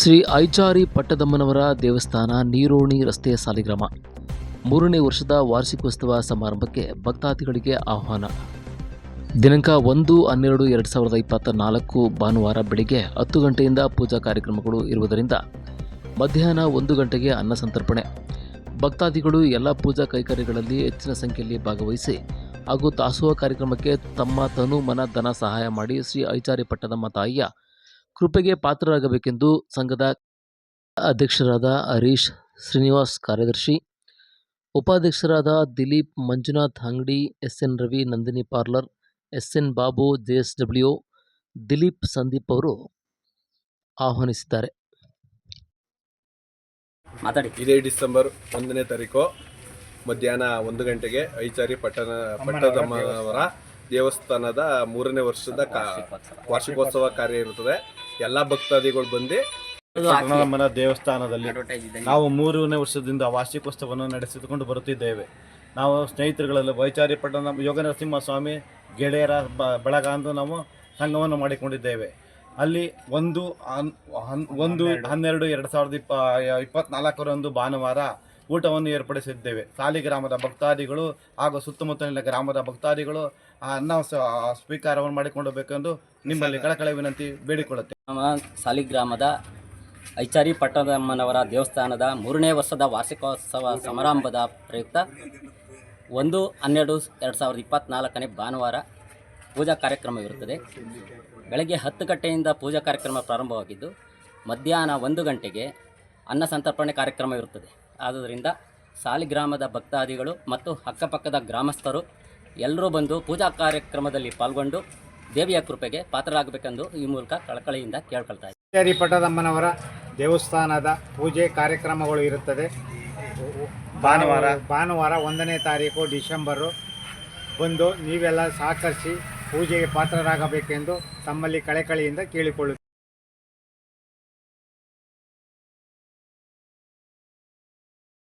ಶ್ರೀ ಐಚಾರಿ ಪಟ್ಟದಮ್ಮನವರ ದೇವಸ್ಥಾನ ನೀರೋಣಿ ರಸ್ತೆಯ ಸಾಲಿಗ್ರಾಮ. ಮೂರನೇ ವರ್ಷದ ವಾರ್ಷಿಕೋತ್ಸವ ಸಮಾರಂಭಕ್ಕೆ ಭಕ್ತಾದಿಗಳಿಗೆ ಆಹ್ವಾನ. ದಿನಾಂಕ ಒಂದು, ಹನ್ನೆರಡು, ಎರಡು ಸಾವಿರದ ಇಪ್ಪತ್ತ ನಾಲ್ಕು ಭಾನುವಾರ ಬೆಳಿಗ್ಗೆ ಹತ್ತು ಗಂಟೆಯಿಂದ ಪೂಜಾ ಕಾರ್ಯಕ್ರಮಗಳು ಇರುವುದರಿಂದ ಮಧ್ಯಾಹ್ನ ಒಂದು ಗಂಟೆಗೆ ಅನ್ನ ಸಂತರ್ಪಣೆ. ಭಕ್ತಾದಿಗಳು ಎಲ್ಲ ಪೂಜಾ ಕೈಕರ್ಯಗಳಲ್ಲಿ ಹೆಚ್ಚಿನ ಸಂಖ್ಯೆಯಲ್ಲಿ ಭಾಗವಹಿಸಿ ಹಾಗೂ ದಾಸೋಹ ಕಾರ್ಯಕ್ರಮಕ್ಕೆ ತಮ್ಮ ತನು ಮನ ಧನ ಸಹಾಯ ಮಾಡಿ ಶ್ರೀ ಐಚಾರಿ ಪಟ್ಟದಮ್ಮ ತಾಯಿಯ ಕೃಪೆಗೆ ಪಾತ್ರರಾಗಬೇಕೆಂದು ಸಂಘದ ಅಧ್ಯಕ್ಷರಾದ ಹರೀಶ್ ಶ್ರೀನಿವಾಸ್ ಕಾರ್ಯದರ್ಶಿ ಉಪಾಧ್ಯಕ್ಷರಾದ Dilip Manjunath Angadi S N Ravi Nandini parlour S N Babu J S W Dilip Sandeep ಅವರು ಆಹ್ವಾನಿಸಿದ್ದಾರೆ. ಮಾತಾಡಿ. ಇದೇ ಡಿಸೆಂಬರ್ ಒಂದನೇ ತಾರೀಕು ಮಧ್ಯಾಹ್ನ ಒಂದು ಗಂಟೆಗೆ ಐಚಾರಿ ಪಟ್ಟಣ ಪಟ್ಟದಮ್ಮನವರ ದೇವಸ್ಥಾನದ ಮೂರನೇ ವರ್ಷದ ಕಾ- ವಾರ್ಷಿಕೋತ್ಸವ ಕಾರ್ಯ ಇರುತ್ತದೆ. ಎಲ್ಲ ಭಕ್ತಾದಿಗಳು ಬಂದು ಮನ ದೇವಸ್ಥಾನದಲ್ಲಿ ನಾವು ಮೂರನೇ ವರ್ಷದಿಂದ ವಾರ್ಷಿಕೋತ್ಸವವನ್ನು ನಡೆಸಿಕೊಂಡು ಬರುತ್ತಿದ್ದೇವೆ. ನಾವು ಸ್ನೇಹಿತರುಗಳಲ್ಲಿ ವೈಚಾರಿ ನಮ್ಮ ಯೋಗ ನರಸಿಂಹ ಸ್ವಾಮಿ ಗೆಳೆಯರ ಬ- ಬಳಗ ಅಂದು ನಾವು ಸಂಘವನ್ನು ಮಾಡಿಕೊಂಡಿದ್ದೇವೆ. ಅಲ್ಲಿ ಒಂದು ಒಂದು ಹನ್ನೆರಡು. ಎರಡು ಸಾವಿರದ ಇಪ್ಪ ಇಪ್ಪತ್ನಾಲ್ಕರಂದು ಭಾನುವಾರ ಊಟವನ್ನು ಏರ್ಪಡಿಸಿದ್ದೇವೆ. ಸಾಲಿಗ್ರಾಮದ ಭಕ್ತಾದಿಗಳು ಹಾಗೂ ಸುತ್ತಮುತ್ತಲಿನ ಗ್ರಾಮದ ಭಕ್ತಾದಿಗಳು ಆ ಅನ್ನ ಸ್ವೀಕಾರವನ್ನು ಮಾಡಿಕೊಳ್ಳಬೇಕೆಂದು ನಿಮ್ಮಲ್ಲಿ ಕಳಕಳ ವಿನಂತಿ ಬೇಡಿಕೊಳ್ಳುತ್ತೇವೆ ನಮ್ಮ ಸಾಲಿಗ್ರಾಮದ ಐಚಾರಿ ಪಟ್ಟದಮ್ಮನವರ ದೇವಸ್ಥಾನದ ಮೂರನೇ ವರ್ಷದ ವಾರ್ಷಿಕೋತ್ಸವ ಸಮಾರಂಭದ ಪ್ರಯುಕ್ತ ಒಂದು, ಹನ್ನೆರಡು, ಎರಡು ಸಾವಿರದ ಇಪ್ಪತ್ತ್ನಾಲ್ಕನೇ ಭಾನುವಾರ ಪೂಜಾ ಕಾರ್ಯಕ್ರಮವಿರುತ್ತದೆ ಬೆಳಗ್ಗೆ ಹತ್ತು ಗಂಟೆಯಿಂದ ಪೂಜಾ ಕಾರ್ಯಕ್ರಮ ಪ್ರಾರಂಭವಾಗಿದ್ದು, ಮಧ್ಯಾಹ್ನ ಒಂದು ಗಂಟೆಗೆ ಅನ್ನ ಸಂತರ್ಪಣೆ ಕಾರ್ಯಕ್ರಮ ಇರುತ್ತದೆ. ಆದುದರಿಂದ ಸಾಲಿಗ್ರಾಮದ ಭಕ್ತಾದಿಗಳು ಮತ್ತು ಅಕ್ಕಪಕ್ಕದ ಗ್ರಾಮಸ್ಥರು ಎಲ್ಲರೂ ಬಂದು ಪೂಜಾ ಕಾರ್ಯಕ್ರಮದಲ್ಲಿ ಪಾಲ್ಗೊಂಡು ದೇವಿಯ ಕೃಪೆಗೆ ಪಾತ್ರರಾಗಬೇಕೆಂದು ಈ ಮೂಲಕ ಕಳಕಳಿಯಿಂದ ಕೇಳ್ಕೊಳ್ತಾ ಇದ್ದಾರೆ ಶೇರಿ ಪಟ್ಟದಮ್ಮನವರ ದೇವಸ್ಥಾನದ ಪೂಜೆ ಕಾರ್ಯಕ್ರಮಗಳು ಇರುತ್ತದೆ. ಭಾನುವಾರ. ಭಾನುವಾರ ಒಂದನೇ ತಾರೀಕು ಡಿಸೆಂಬರು ಬಂದು ನೀವೆಲ್ಲ ಸಹಕರಿಸಿ ಪೂಜೆಗೆ ಪಾತ್ರರಾಗಬೇಕೆಂದು ತಮ್ಮಲ್ಲಿ ಕಳೆಕಳಿಯಿಂದ ಕೇಳಿಕೊಳ್ಳುತ್ತೇವೆ.